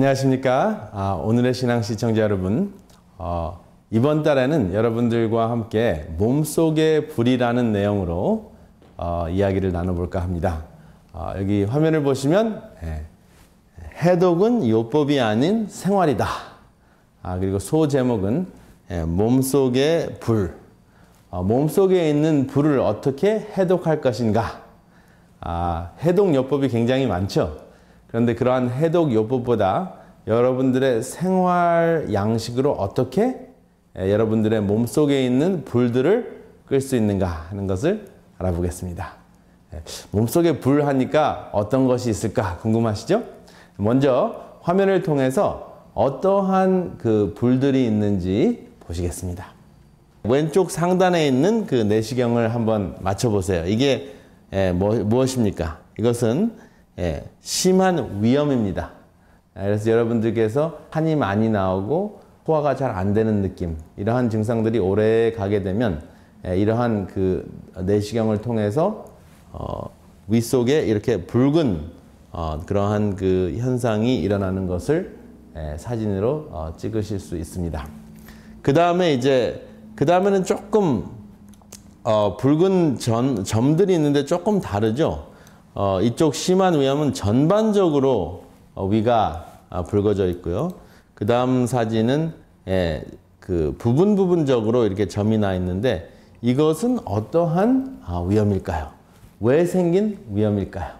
안녕하십니까. 아, 오늘의 신앙 시청자 여러분. 어, 이번 달에는 여러분들과 함께 몸속의 불이라는 내용으로 어, 이야기를 나눠볼까 합니다. 어, 여기 화면을 보시면 예, 해독은 요법이 아닌 생활이다. 아, 그리고 소 제목은 예, 몸속의 불. 어, 몸속에 있는 불을 어떻게 해독할 것인가. 아, 해독 요법이 굉장히 많죠. 그런데 그러한 해독 요법보다 여러분들의 생활 양식으로 어떻게 예, 여러분들의 몸속에 있는 불들을 끌 수 있는가 하는 것을 알아보겠습니다. 예, 몸속에 불 하니까 어떤 것이 있을까 궁금하시죠? 먼저 화면을 통해서 어떠한 그 불들이 있는지 보시겠습니다. 왼쪽 상단에 있는 그 내시경을 한번 맞춰보세요. 이게 예, 뭐, 무엇입니까? 이것은 예, 심한 위염입니다. 예, 그래서 여러분들께서 한이 많이 나오고 소화가 잘 안 되는 느낌 이러한 증상들이 오래 가게 되면 예, 이러한 그 내시경을 통해서 어, 위 속에 이렇게 붉은 어, 그러한 그 현상이 일어나는 것을 예, 사진으로 어, 찍으실 수 있습니다. 그 다음에 이제 그 다음에는 조금 어, 붉은 전, 점들이 있는데 조금 다르죠. 어, 이쪽 심한 위염은 전반적으로 어, 위가 아, 붉어져 있고요. 그 다음 사진은 예, 그 부분 부분적으로 이렇게 점이 나 있는데 이것은 어떠한 아, 위험일까요? 왜 생긴 위험일까요?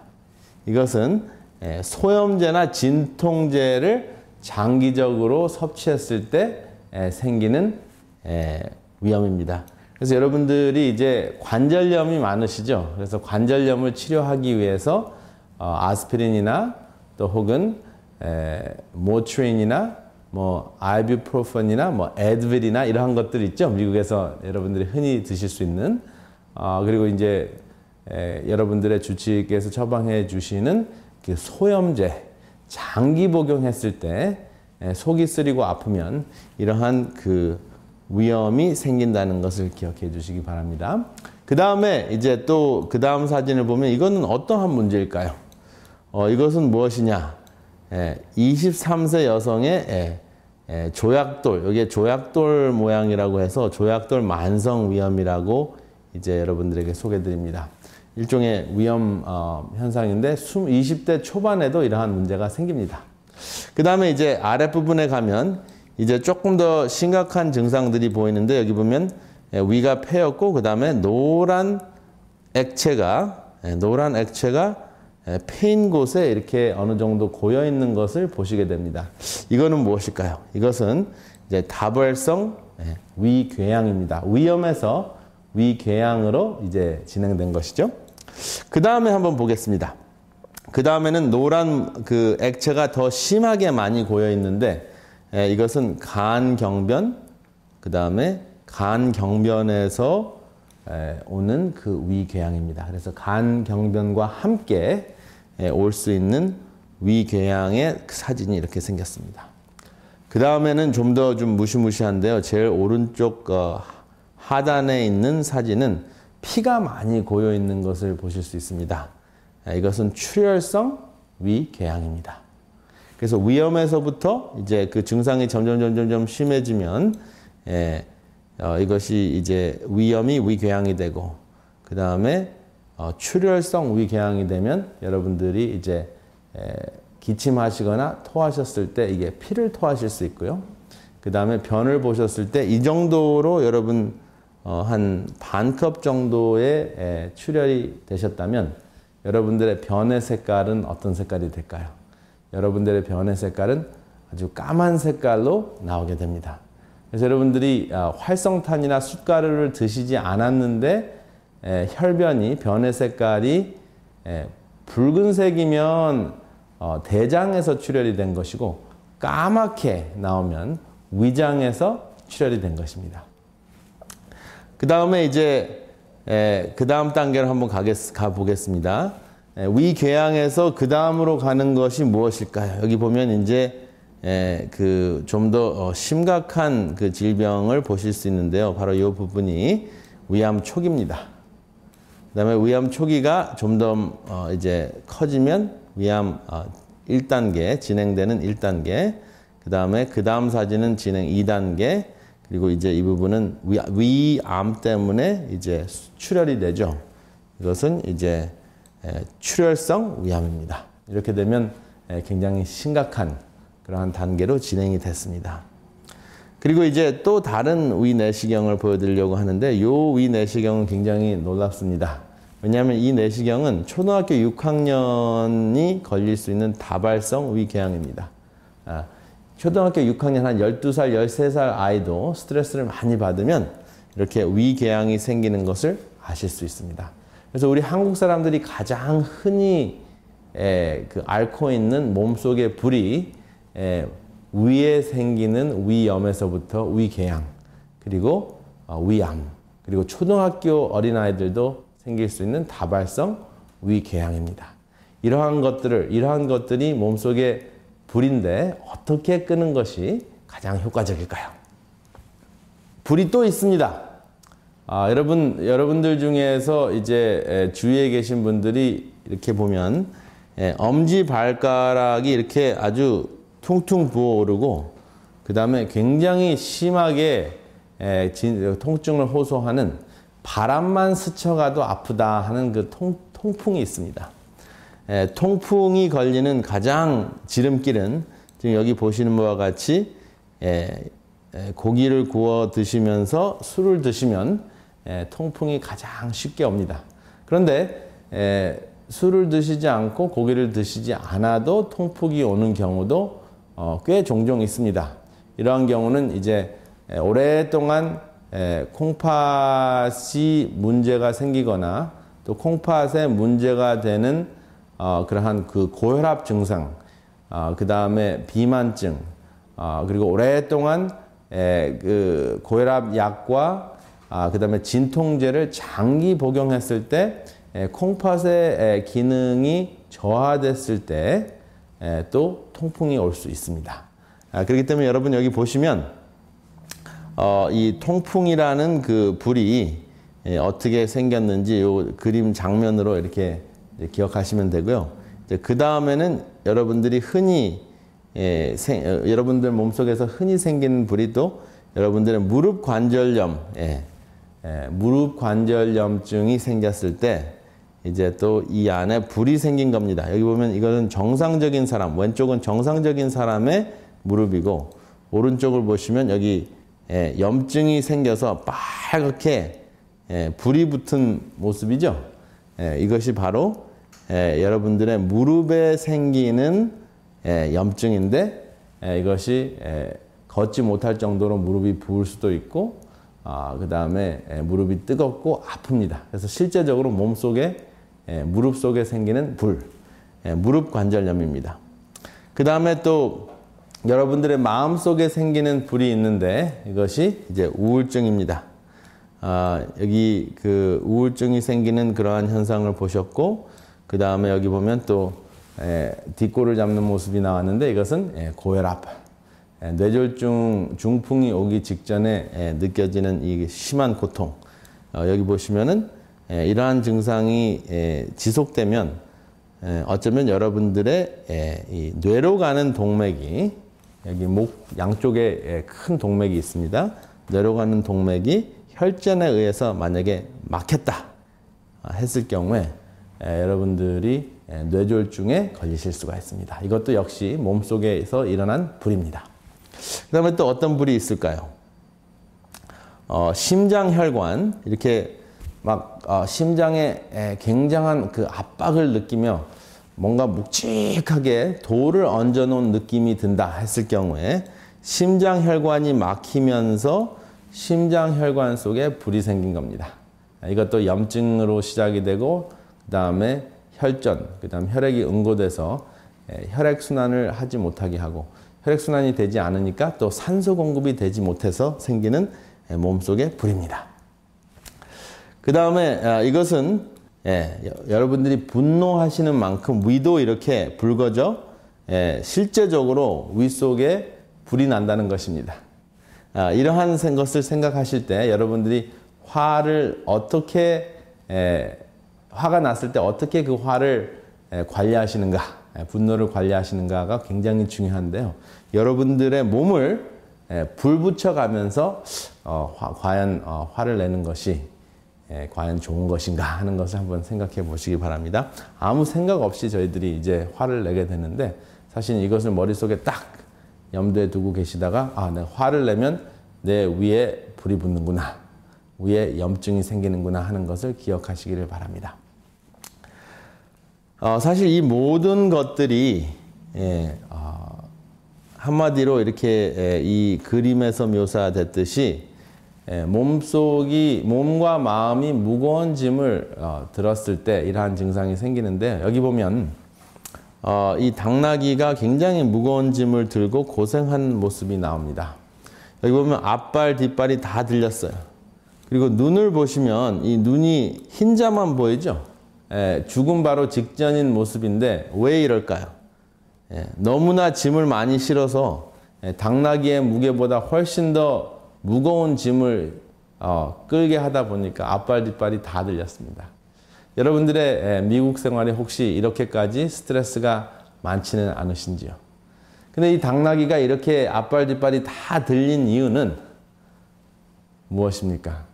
이것은 예, 소염제나 진통제를 장기적으로 섭취했을 때 예, 생기는 예, 위험입니다. 그래서 여러분들이 이제 관절염이 많으시죠. 그래서 관절염을 치료하기 위해서 어, 아스피린이나 또 혹은 에, 모트린이나 뭐 아이비프로펜이나 뭐 에드빌이나 이러한 것들 있죠. 미국에서 여러분들이 흔히 드실 수 있는 어, 그리고 이제 에, 여러분들의 주치의께서 처방해 주시는 그 소염제 장기 복용했을 때 에, 속이 쓰리고 아프면 이러한 그 위험이 생긴다는 것을 기억해 주시기 바랍니다. 그 다음에 이제 또 그 다음 사진을 보면 이거는 어떠한 문제일까요? 어, 이것은 무엇이냐? 예, 23세 여성의 예, 예, 조약돌, 여기에 조약돌 모양이라고 해서 조약돌 만성 위험이라고 이제 여러분들에게 소개해 드립니다. 일종의 위험 어, 현상인데 20대 초반에도 이러한 문제가 생깁니다. 그 다음에 이제 아랫부분에 가면 이제 조금 더 심각한 증상들이 보이는데 여기 보면 예, 위가 패였고 그 다음에 노란 액체가 예, 노란 액체가 예, 패인 곳에 이렇게 어느 정도 고여 있는 것을 보시게 됩니다. 이거는 무엇일까요? 이것은 이제 다발성 위궤양입니다. 위염에서 위궤양으로 이제 진행된 것이죠. 그 다음에 한번 보겠습니다. 그 다음에는 노란 그 액체가 더 심하게 많이 고여 있는데 예, 이것은 간경변, 그 다음에 간경변에서 예, 오는 그 위궤양입니다. 그래서 간경변과 함께 예, 올수 있는 위궤양의 그 사진이 이렇게 생겼습니다. 그 다음에는 좀 더좀 좀 무시무시한데요. 제일 오른쪽 어, 하단에 있는 사진은 피가 많이 고여 있는 것을 보실 수 있습니다. 이것은 출혈성 위궤양입니다. 그래서 위험에서부터 이제 그 증상이 점점 점점 점 심해지면 예, 어, 이것이 이제 위험이 위궤양이 되고 그 다음에 어, 출혈성 위궤양이 되면 여러분들이 이제 에, 기침하시거나 토하셨을 때 이게 피를 토하실 수 있고요. 그 다음에 변을 보셨을 때 이 정도로 여러분 어, 한 반 컵 정도의 에, 출혈이 되셨다면 여러분들의 변의 색깔은 어떤 색깔이 될까요? 여러분들의 변의 색깔은 아주 까만 색깔로 나오게 됩니다. 그래서 여러분들이 아, 활성탄이나 숯가루를 드시지 않았는데 혈변이 변의 색깔이 붉은색이면 어, 대장에서 출혈이 된 것이고 까맣게 나오면 위장에서 출혈이 된 것입니다. 그 다음에 이제 그 다음 단계로 한번 가보겠습니다. 예, 위궤양에서 그 다음으로 가는 것이 무엇일까요? 여기 보면 이제 예, 그 좀더 어, 심각한 그 질병을 보실 수 있는데요. 바로 이 부분이 위암 초기입니다. 그다음에 위암 초기가 좀더 어, 이제 커지면 위암 1단계, 진행되는 1단계. 그 다음에 그 다음 사진은 진행 2단계. 그리고 이제 이 부분은 위, 위암 때문에 이제 출혈이 되죠. 이것은 이제 출혈성 위암입니다. 이렇게 되면 굉장히 심각한 그러한 단계로 진행이 됐습니다. 그리고 이제 또 다른 위 내시경을 보여드리려고 하는데 이위 내시경은 굉장히 놀랍습니다. 왜냐하면 이 내시경은 초등학교 6학년이 걸릴 수 있는 다발성 위궤양입니다. 아, 초등학교 6학년 한 12살, 13살 아이도 스트레스를 많이 받으면 이렇게 위궤양이 생기는 것을 아실 수 있습니다. 그래서 우리 한국 사람들이 가장 흔히 에, 그 앓고 있는 몸속의 불이 에, 위에 생기는 위염에서부터 위궤양, 그리고 어, 위암, 그리고 초등학교 어린아이들도 생길 수 있는 다발성 위궤양입니다. 이러한 것들을, 이러한 것들이 몸속에 불인데 어떻게 끄는 것이 가장 효과적일까요? 불이 또 있습니다. 아, 여러분, 여러분들 중에서 이제 주위에 계신 분들이 이렇게 보면 엄지 발가락이 이렇게 아주 퉁퉁 부어오르고 그 다음에 굉장히 심하게 통증을 호소하는 바람만 스쳐가도 아프다 하는 그 통, 통풍이 있습니다. 통풍이 걸리는 가장 지름길은 지금 여기 보시는 바와 같이 고기를 구워 드시면서 술을 드시면 통풍이 가장 쉽게 옵니다. 그런데 술을 드시지 않고 고기를 드시지 않아도 통풍이 오는 경우도 어, 꽤 종종 있습니다. 이러한 경우는 이제 오랫동안 콩팥이 문제가 생기거나 또 콩팥에 문제가 되는 어, 그러한 그 고혈압 증상, 어, 그 다음에 비만증, 어, 그리고 오랫동안 에, 그 고혈압 약과 아, 그 다음에 진통제를 장기 복용했을 때 에, 콩팥의 에, 기능이 저하됐을 때 또 통풍이 올 수 있습니다. 아, 그렇기 때문에 여러분 여기 보시면 어, 이 통풍이라는 그 불이 예, 어떻게 생겼는지 요 그림 장면으로 이렇게 기억하시면 되고요. 그 다음에는 여러분들이 흔히 예, 생, 어, 여러분들 몸속에서 흔히 생기는 불이 또 여러분들의 무릎 관절염, 예, 예, 무릎 관절염증이 생겼을 때 이제 또 이 안에 불이 생긴 겁니다. 여기 보면 이거는 정상적인 사람, 왼쪽은 정상적인 사람의 무릎이고 오른쪽을 보시면 여기 예, 염증이 생겨서 빨갛게 예, 불이 붙은 모습이죠. 예, 이것이 바로 예, 여러분들의 무릎에 생기는 예, 염증인데 예, 이것이 걷지 못할 정도로 무릎이 부을 수도 있고 아, 그 다음에 무릎이 뜨겁고 아픕니다. 그래서 실제적으로 몸 속에 무릎 속에 생기는 불, 무릎 관절염입니다. 그 다음에 또 여러분들의 마음 속에 생기는 불이 있는데 이것이 이제 우울증입니다. 아, 여기 그 우울증이 생기는 그러한 현상을 보셨고 그 다음에 여기 보면 또 에, 뒷골을 잡는 모습이 나왔는데 이것은 에, 고혈압, 에, 뇌졸중 중풍이 오기 직전에 에, 느껴지는 이 심한 고통. 어, 여기 보시면은 에, 이러한 증상이 에, 지속되면 에, 어쩌면 여러분들의 뇌로 가는 동맥이 여기 목 양쪽에 큰 동맥이 있습니다. 뇌로 가는 동맥이 혈전에 의해서 만약에 막혔다 했을 경우에 여러분들이 뇌졸중에 걸리실 수가 있습니다. 이것도 역시 몸속에서 일어난 불입니다. 그 다음에 또 어떤 불이 있을까요? 어, 심장혈관, 이렇게 막 어, 심장에 굉장한 그 압박을 느끼며 뭔가 묵직하게 돌을 얹어 놓은 느낌이 든다 했을 경우에 심장혈관이 막히면서 심장혈관 속에 불이 생긴 겁니다. 이것도 염증으로 시작이 되고 그 다음에 혈전, 그 다음 혈액이 응고돼서 혈액순환을 하지 못하게 하고 혈액순환이 되지 않으니까 또 산소 공급이 되지 못해서 생기는 몸속의 불입니다. 그 다음에 아, 이것은 예, 여러분들이 분노하시는 만큼 위도 이렇게 붉어져 예, 실제적으로 위 속에 불이 난다는 것입니다. 아, 이러한 것을 생각하실 때 여러분들이 화를 어떻게 에, 화가 났을 때 어떻게 그 화를 에, 관리하시는가 예, 분노를 관리하시는가가 굉장히 중요한데요. 여러분들의 몸을 예, 불 붙여가면서 어, 화, 과연 어, 화를 내는 것이 예, 과연 좋은 것인가 하는 것을 한번 생각해 보시기 바랍니다. 아무 생각 없이 저희들이 이제 화를 내게 되는데 사실 이것을 머릿속에 딱 염두에 두고 계시다가 아, 내가 화를 내면 내 위에 불이 붙는구나. 위에 염증이 생기는구나 하는 것을 기억하시기를 바랍니다. 어, 사실 이 모든 것들이 예, 어, 한마디로 이렇게 예, 이 그림에서 묘사됐듯이 예, 몸속이 몸과 마음이 무거운 짐을 어, 들었을 때 이러한 증상이 생기는데 여기 보면 어, 이 당나귀가 굉장히 무거운 짐을 들고 고생한 모습이 나옵니다. 여기 보면 앞발 뒷발이 다 들렸어요. 그리고 눈을 보시면 이 눈이 흰자만 보이죠. 예, 죽음 바로 직전인 모습인데 왜 이럴까요? 예, 너무나 짐을 많이 실어서 예, 당나귀의 무게보다 훨씬 더 무거운 짐을 어, 끌게 하다 보니까 앞발 뒷발이 다 들렸습니다. 여러분들의 예, 미국 생활이 혹시 이렇게까지 스트레스가 많지는 않으신지요? 근데 이 당나귀가 이렇게 앞발 뒷발이 다 들린 이유는 무엇입니까?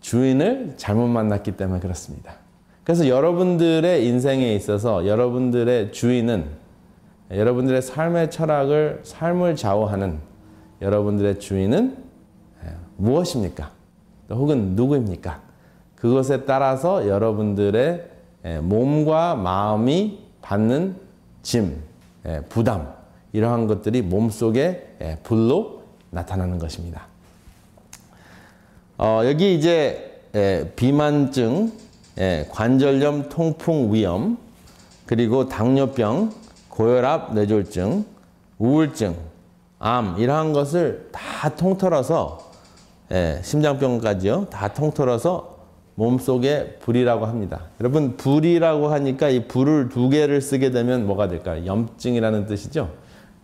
주인을 잘못 만났기 때문에 그렇습니다. 그래서 여러분들의 인생에 있어서 여러분들의 주인은 여러분들의 삶의 철학을 삶을 좌우하는 여러분들의 주인은 예, 무엇입니까? 혹은 누구입니까? 그것에 따라서 여러분들의 예, 몸과 마음이 받는 짐, 예, 부담 이러한 것들이 몸속에 불로 나타나는 것입니다. 어, 여기 이제 비만증, 예, 관절염, 통풍, 위염, 그리고 당뇨병, 고혈압, 뇌졸중, 우울증, 암 이러한 것을 다 통틀어서 예, 심장병까지요. 다 통틀어서 몸속에 불이라고 합니다. 여러분 불이라고 하니까 이 불을 두 개를 쓰게 되면 뭐가 될까요? 염증이라는 뜻이죠.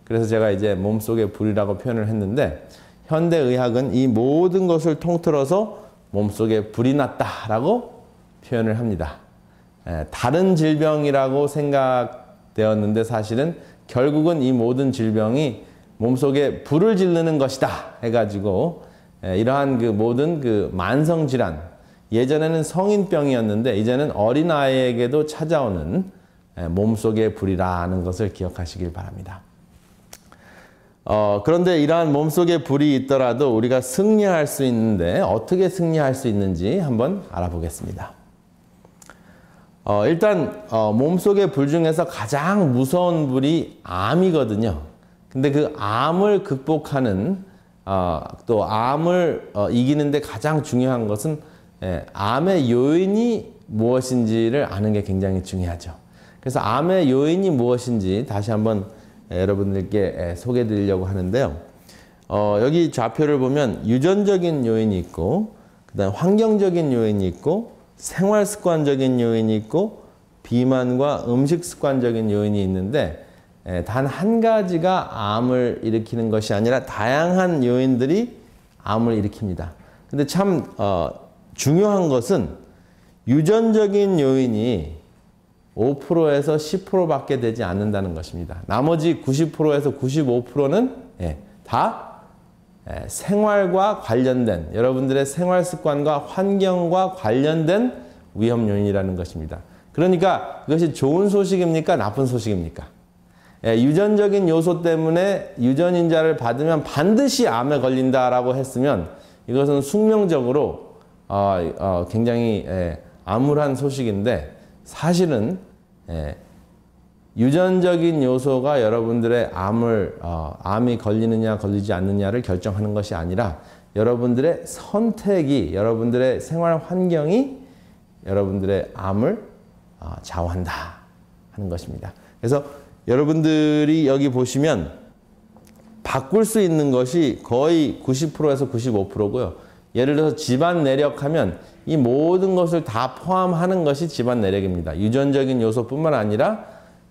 그래서 제가 이제 몸속에 불이라고 표현을 했는데 현대 의학은 이 모든 것을 통틀어서 몸속에 불이 났다라고 표현을 합니다. 예, 다른 질병이라고 생각되었는데 사실은 결국은 이 모든 질병이 몸속에 불을 지르는 것이다 해가지고 예, 이러한 그 모든 그 만성 질환 예전에는 성인병이었는데 이제는 어린아이에게도 찾아오는 예, 몸속의 불이라는 것을 기억하시길 바랍니다. 어, 그런데 이러한 몸속에 불이 있더라도 우리가 승리할 수 있는데 어떻게 승리할 수 있는지 한번 알아보겠습니다. 어, 일단 어, 몸속의 불 중에서 가장 무서운 불이 암이거든요. 근데 그 암을 극복하는 어, 또 암을 어, 이기는데 가장 중요한 것은 예, 암의 요인이 무엇인지를 아는 게 굉장히 중요하죠. 그래서 암의 요인이 무엇인지 다시 한번 여러분들께 예, 소개해 드리려고 하는데요. 어, 여기 좌표를 보면 유전적인 요인이 있고, 그 다음 환경적인 요인이 있고, 생활 습관적인 요인이 있고 비만과 음식 습관적인 요인이 있는데 단 한 가지가 암을 일으키는 것이 아니라 다양한 요인들이 암을 일으킵니다. 근데 참 어, 중요한 것은 유전적인 요인이 5%에서 10%밖에 되지 않는다는 것입니다. 나머지 90%에서 95%는 예, 다 예, 생활과 관련된 여러분들의 생활 습관과 환경과 관련된 위험 요인이라는 것입니다. 그러니까 그것이 좋은 소식입니까? 나쁜 소식입니까? 예, 유전적인 요소 때문에 유전인자를 받으면 반드시 암에 걸린다라고 했으면 이것은 숙명적으로 어, 어, 굉장히 예, 암울한 소식인데 사실은 예, 유전적인 요소가 여러분들의 암을 어, 암이 걸리느냐 걸리지 않느냐를 결정하는 것이 아니라 여러분들의 선택이 여러분들의 생활 환경이 여러분들의 암을 어, 좌우한다 하는 것입니다. 그래서 여러분들이 여기 보시면 바꿀 수 있는 것이 거의 90%에서 95%고요. 예를 들어서 집안 내력하면 이 모든 것을 다 포함하는 것이 집안 내력입니다. 유전적인 요소뿐만 아니라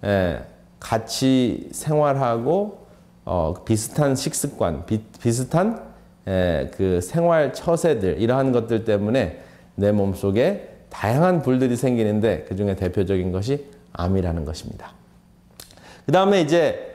예, 같이 생활하고 어, 비슷한 식습관, 비, 비슷한 예, 그 생활 처세들 이러한 것들 때문에 내 몸속에 다양한 불들이 생기는데 그 중에 대표적인 것이 암이라는 것입니다. 그 다음에 이제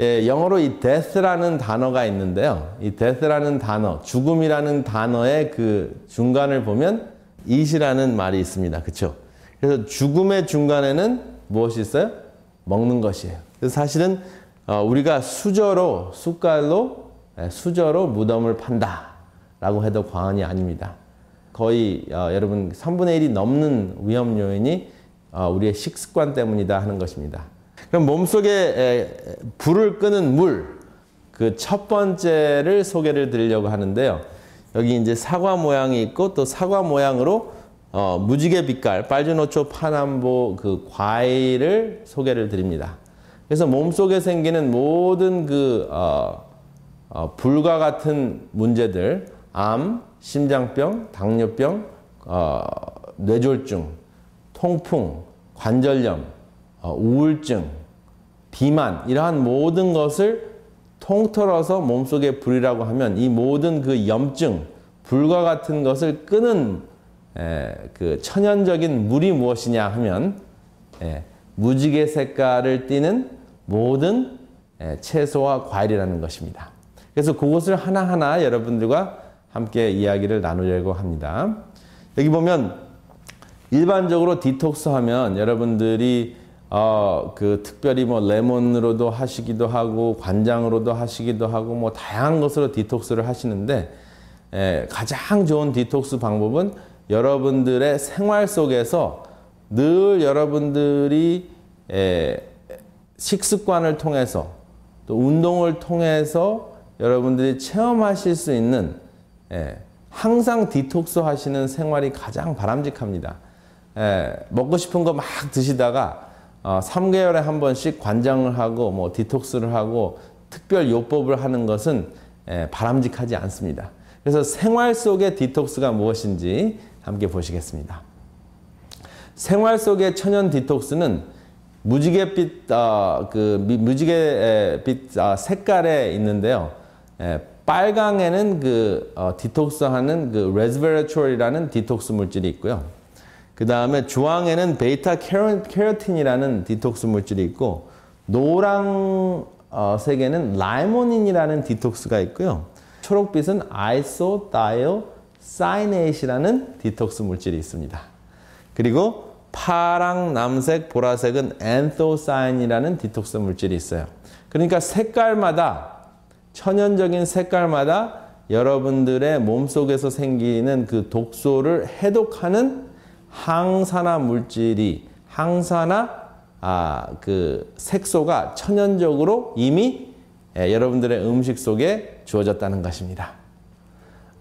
예, 영어로 이 death라는 단어가 있는데요. 이 death라는 단어, 죽음이라는 단어의 그 중간을 보면 it이라는 말이 있습니다. 그렇죠? 그래서 죽음의 중간에는 무엇이 있어요? 먹는 것이에요. 사실은 어, 우리가 수저로 숟갈로 예, 수저로 무덤을 판다라고 해도 과언이 아닙니다. 거의 어, 여러분 3분의 1이 넘는 위험 요인이 어, 우리의 식습관 때문이다 하는 것입니다. 그럼 몸속에 불을 끄는 물, 그 첫 번째를 소개를 드리려고 하는데요. 여기 이제 사과 모양이 있고 또 사과 모양으로 어, 무지개 빛깔, 빨주노초, 파남보 그 과일을 소개를 드립니다. 그래서 몸속에 생기는 모든 그 어, 어, 불과 같은 문제들, 암, 심장병, 당뇨병, 어, 뇌졸중, 통풍, 관절염, 어, 우울증, 비만 이러한 모든 것을 통틀어서 몸속에 불이라고 하면 이 모든 그 염증, 불과 같은 것을 끄는 에, 그 천연적인 물이 무엇이냐 하면 에, 무지개 색깔을 띠는 모든 에, 채소와 과일이라는 것입니다. 그래서 그것을 하나하나 여러분들과 함께 이야기를 나누려고 합니다. 여기 보면 일반적으로 디톡스 하면 여러분들이 어, 그 특별히 뭐 레몬으로도 하시기도 하고 관장으로도 하시기도 하고 뭐 다양한 것으로 디톡스를 하시는데 에, 가장 좋은 디톡스 방법은 여러분들의 생활 속에서 늘 여러분들이 에, 식습관을 통해서 또 운동을 통해서 여러분들이 체험하실 수 있는 예, 항상 디톡스 하시는 생활이 가장 바람직합니다. 예, 먹고 싶은 거 막 드시다가 어, 3개월에 한 번씩 관장을 하고 뭐 디톡스를 하고 특별 요법을 하는 것은 예, 바람직하지 않습니다. 그래서 생활 속의 디톡스가 무엇인지 함께 보시겠습니다. 생활 속의 천연 디톡스는 무지갯빛 어, 그 무지갯빛 어, 색깔에 있는데요. 예, 빨강에는 그 어, 디톡스하는 그 레스베라토리라는 디톡스 물질이 있고요. 그 다음에 주황에는 베이타 캐로틴이라는 디톡스 물질이 있고 노랑 어, 색에는 라이모닌이라는 디톡스가 있고요. 초록빛은 아이소다이오 사이네이시라는 디톡스 물질이 있습니다. 그리고 파랑, 남색, 보라색은 엔토사인이라는 디톡스 물질이 있어요. 그러니까 색깔마다 천연적인 색깔마다 여러분들의 몸속에서 생기는 그 독소를 해독하는 항산화 물질이 항산화 아, 그 색소가 천연적으로 이미 예, 여러분들의 음식 속에 주어졌다는 것입니다.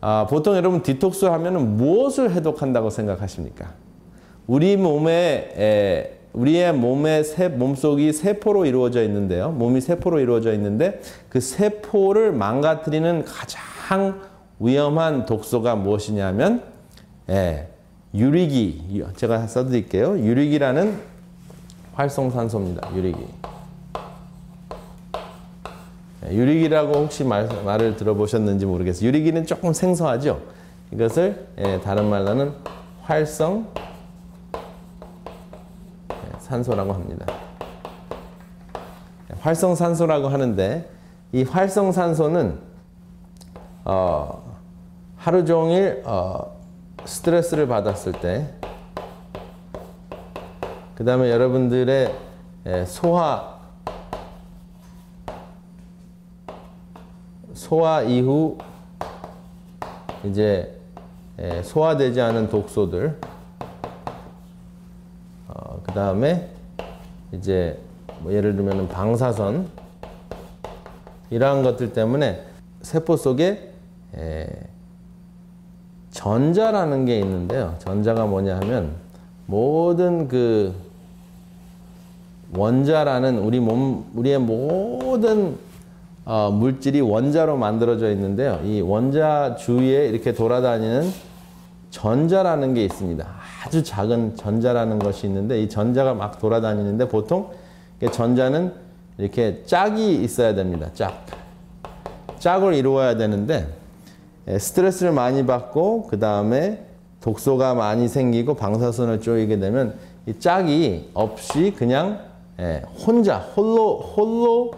아, 보통 여러분 디톡스 하면 무엇을 해독한다고 생각하십니까? 우리 몸에 에, 우리의 몸의 세, 몸속이 세포로 이루어져 있는데요. 몸이 세포로 이루어져 있는데 그 세포를 망가뜨리는 가장 위험한 독소가 무엇이냐면 예, 유리기. 제가 써드릴게요. 유리기라는 활성산소입니다. 유리기. 예, 유리기라고 혹시 말, 말을 들어보셨는지 모르겠어요. 유리기는 조금 생소하죠. 이것을 예, 다른 말로는 활성 산소라고 합니다. 활성산소라고 하는데 이 활성산소는 어, 하루 종일 어, 스트레스를 받았을 때, 그 다음에 여러분들의 소화, 소화 이후 이제 소화되지 않은 독소들, 그 다음에 이제 뭐 예를 들면 방사선 이러한 것들 때문에 세포 속에 에, 전자라는 게 있는데요. 전자가 뭐냐 하면 모든 그 원자라는 우리 몸 우리의 모든 어, 물질이 원자로 만들어져 있는데요. 이 원자 주위에 이렇게 돌아다니는 전자라는 게 있습니다. 아주 작은 전자라는 것이 있는데 이 전자가 막 돌아다니는데 보통 전자는 이렇게 짝이 있어야 됩니다. 짝. 짝을 이루어야 되는데 예, 스트레스를 많이 받고 그 다음에 독소가 많이 생기고 방사선을 쪼이게 되면 이 짝이 없이 그냥 예, 혼자 홀로 홀로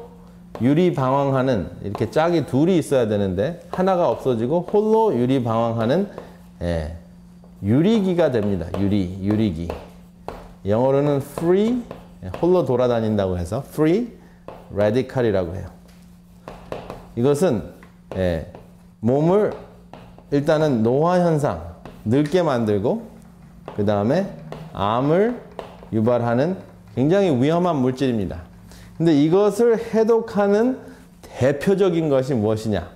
유리 방황하는 이렇게 짝이 둘이 있어야 되는데 하나가 없어지고 홀로 유리 방황하는 예, 유리기가 됩니다. 유리 유리기. 영어로는 free 예, 홀로 돌아다닌다고 해서 free radical이라고 해요. 이것은 예, 몸을 일단은 노화 현상 늙게 만들고 그 다음에 암을 유발하는 굉장히 위험한 물질입니다. 근데 이것을 해독하는 대표적인 것이 무엇이냐?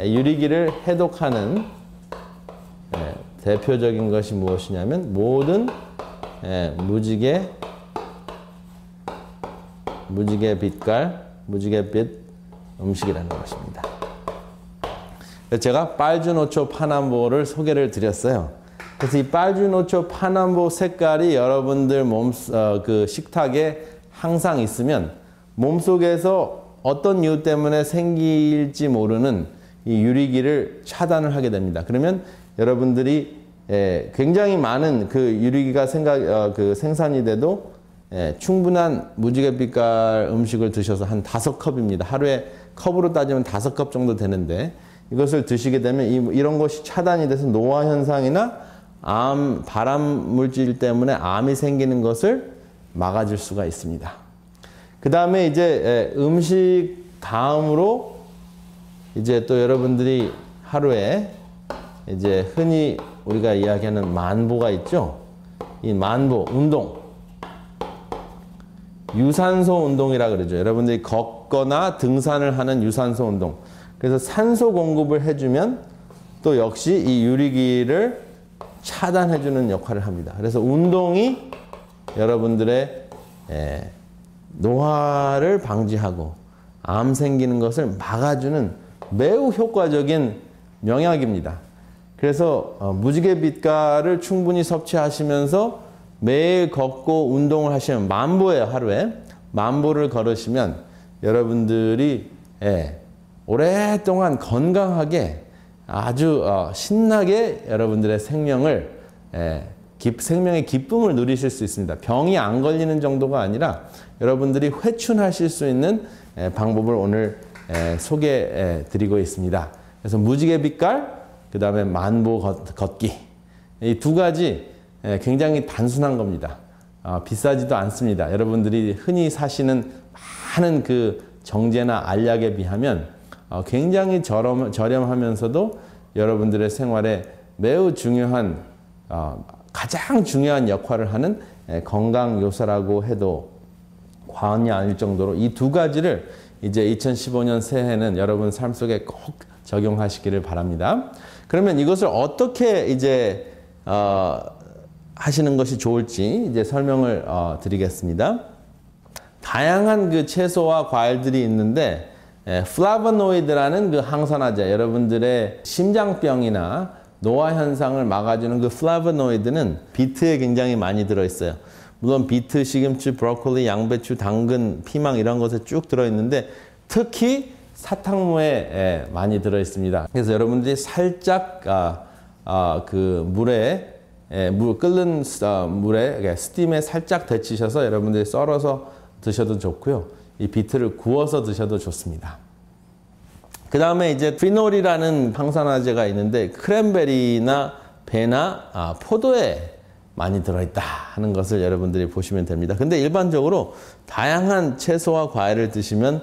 예, 유리기를 해독하는 예, 대표적인 것이 무엇이냐면 모든 예, 무지개 무지개 빛깔 무지개 빛 음식이라는 것입니다. 제가 빨주노초 파남보를 소개를 드렸어요. 그래서 이 빨주노초 파남보 색깔이 여러분들 몸, 어, 그 식탁에 항상 있으면 몸속에서 어떤 이유 때문에 생길지 모르는 이 유리기를 차단을 하게 됩니다. 그러면 여러분들이 예, 굉장히 많은 그 유리기가 생각, 어, 그 생산이 돼도 예, 충분한 무지개 빛깔 음식을 드셔서 한 다섯 컵입니다. 하루에 컵으로 따지면 다섯 컵 정도 되는데 이것을 드시게 되면 이, 이런 것이 차단이 돼서 노화 현상이나 암, 발암 물질 때문에 암이 생기는 것을 막아줄 수가 있습니다. 그 다음에 이제 예, 음식 다음으로 이제 또 여러분들이 하루에 이제 흔히 우리가 이야기하는 만보가 있죠. 이 만보, 운동. 유산소 운동이라 그러죠. 여러분들이 걷거나 등산을 하는 유산소 운동. 그래서 산소 공급을 해주면 또 역시 이 유리기를 차단해주는 역할을 합니다. 그래서 운동이 여러분들의 예, 노화를 방지하고 암 생기는 것을 막아주는 매우 효과적인 명약입니다. 그래서 어, 무지개 빛깔을 충분히 섭취하시면서 매일 걷고 운동을 하시면 만보예요 하루에 만보를 걸으시면 여러분들이 예, 오랫동안 건강하게 아주 어, 신나게 여러분들의 생명을 예, 기, 생명의 기쁨을 누리실 수 있습니다. 병이 안 걸리는 정도가 아니라 여러분들이 회춘하실 수 있는 예, 방법을 오늘 예, 소개해 드리고 있습니다. 그래서 무지개 빛깔, 그 다음에 만보 걷기 이 두 가지 예, 굉장히 단순한 겁니다. 어, 비싸지도 않습니다. 여러분들이 흔히 사시는 많은 그 정제나 알약에 비하면 어, 굉장히 저렴, 저렴하면서도 여러분들의 생활에 매우 중요한 어, 가장 중요한 역할을 하는 예, 건강 요소라고 해도 과언이 아닐 정도로 이 두 가지를 이제 2015년 새해는 여러분 삶 속에 꼭 적용하시기를 바랍니다. 그러면 이것을 어떻게 이제 어, 하시는 것이 좋을지 이제 설명을 어, 드리겠습니다. 다양한 그 채소와 과일들이 있는데 예, 플라보노이드라는 그 항산화제 여러분들의 심장병이나 노화 현상을 막아주는 그 플라보노이드는 비트에 굉장히 많이 들어있어요. 물론 비트, 시금치, 브로콜리, 양배추, 당근, 피망 이런 것에 쭉 들어있는데 특히 사탕무에 예, 많이 들어있습니다. 그래서 여러분들이 살짝 아, 아, 그 물에 예, 물 끓는 어, 물에 스팀에 살짝 데치셔서 여러분들이 썰어서 드셔도 좋고요. 이 비트를 구워서 드셔도 좋습니다. 그 다음에 이제 피놀이라는 항산화제가 있는데 크랜베리나 배나 아, 포도에 많이 들어있다 하는 것을 여러분들이 보시면 됩니다. 근데 일반적으로 다양한 채소와 과일을 드시면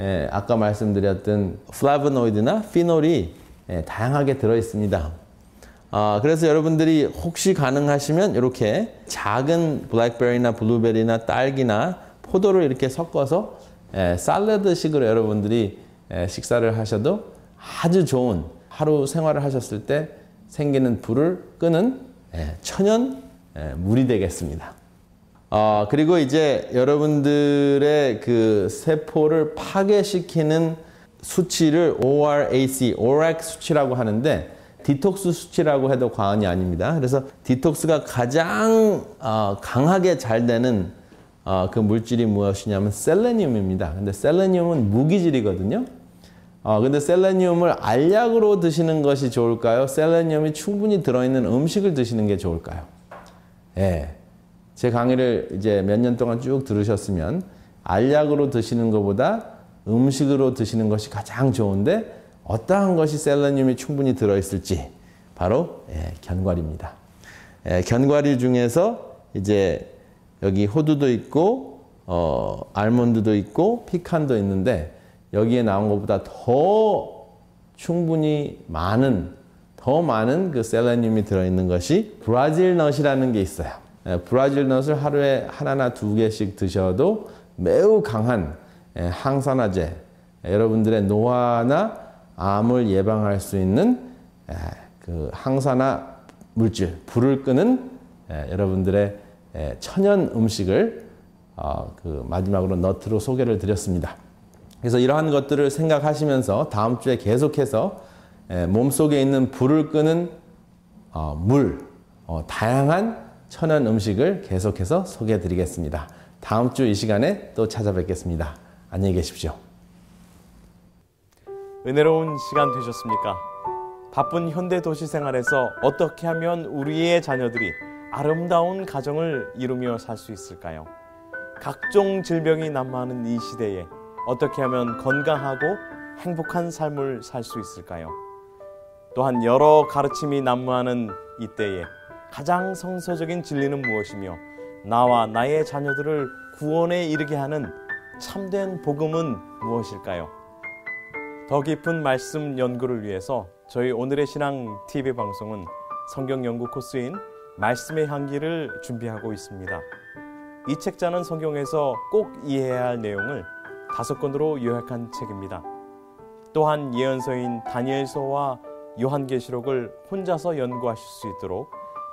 예, 아까 말씀드렸던 플라보노이드나 피놀이 예, 다양하게 들어있습니다. 아, 그래서 여러분들이 혹시 가능하시면 이렇게 작은 블랙베리나 블루베리나 딸기나 포도를 이렇게 섞어서 예, 샐러드식으로 여러분들이 예, 식사를 하셔도 아주 좋은 하루 생활을 하셨을 때 생기는 불을 끄는 예, 천연 예, 물이 되겠습니다. 어, 그리고 이제 여러분들의 그 세포를 파괴시키는 수치를 ORAC, ORAC 수치라고 하는데 디톡스 수치라고 해도 과언이 아닙니다. 그래서 디톡스가 가장 어, 강하게 잘 되는 어, 그 물질이 무엇이냐면 셀레늄입니다. 근데 셀레늄은 무기질이거든요. 어, 근데 셀레늄을 알약으로 드시는 것이 좋을까요? 셀레늄이 충분히 들어있는 음식을 드시는 게 좋을까요? 예. 제 강의를 이제 몇 년 동안 쭉 들으셨으면 알약으로 드시는 것보다 음식으로 드시는 것이 가장 좋은데 어떠한 것이 셀레늄이 충분히 들어있을지 바로 예, 견과류입니다. 예, 견과류 중에서 이제 여기 호두도 있고 어, 알몬드도 있고 피칸도 있는데 여기에 나온 것보다 더 충분히 많은 더 많은 그 셀레늄이 들어있는 것이 브라질 넛이라는 게 있어요. 예, 브라질 넛을 하루에 하나나 두 개씩 드셔도 매우 강한 예, 항산화제, 예, 여러분들의 노화나 암을 예방할 수 있는 예, 그 항산화 물질, 불을 끄는 예, 여러분들의 예, 천연 음식을 어, 그 마지막으로 너트로 소개를 드렸습니다. 그래서 이러한 것들을 생각하시면서 다음 주에 계속해서 예, 몸속에 있는 불을 끄는 어, 물, 어, 다양한 천연 음식을 계속해서 소개해 드리겠습니다. 다음 주 이 시간에 또 찾아뵙겠습니다. 안녕히 계십시오. 은혜로운 시간 되셨습니까? 바쁜 현대 도시 생활에서 어떻게 하면 우리의 자녀들이 아름다운 가정을 이루며 살 수 있을까요? 각종 질병이 난무하는 이 시대에 어떻게 하면 건강하고 행복한 삶을 살 수 있을까요? 또한 여러 가르침이 난무하는 이때에 가장 성서적인 진리는 무엇이며 나와 나의 자녀들을 구원에 이르게 하는 참된 복음은 무엇일까요? 더 깊은 말씀 연구를 위해서 저희 오늘의 신앙 TV 방송은 성경 연구 코스인 말씀의 향기를 준비하고 있습니다. 이 책자는 성경에서 꼭 이해해야 할 내용을 다섯 권으로 요약한 책입니다. 또한 예언서인 다니엘서와 요한계시록을 혼자서 연구하실 수 있도록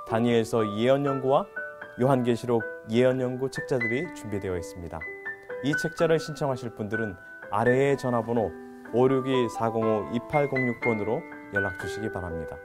다니엘서 예언 연구와 요한계시록 예언 연구 책자들이 준비되어 있습니다. 이 책자를 신청하실 분들은 아래의 전화번호 562-405-2806번으로 연락 주시기 바랍니다.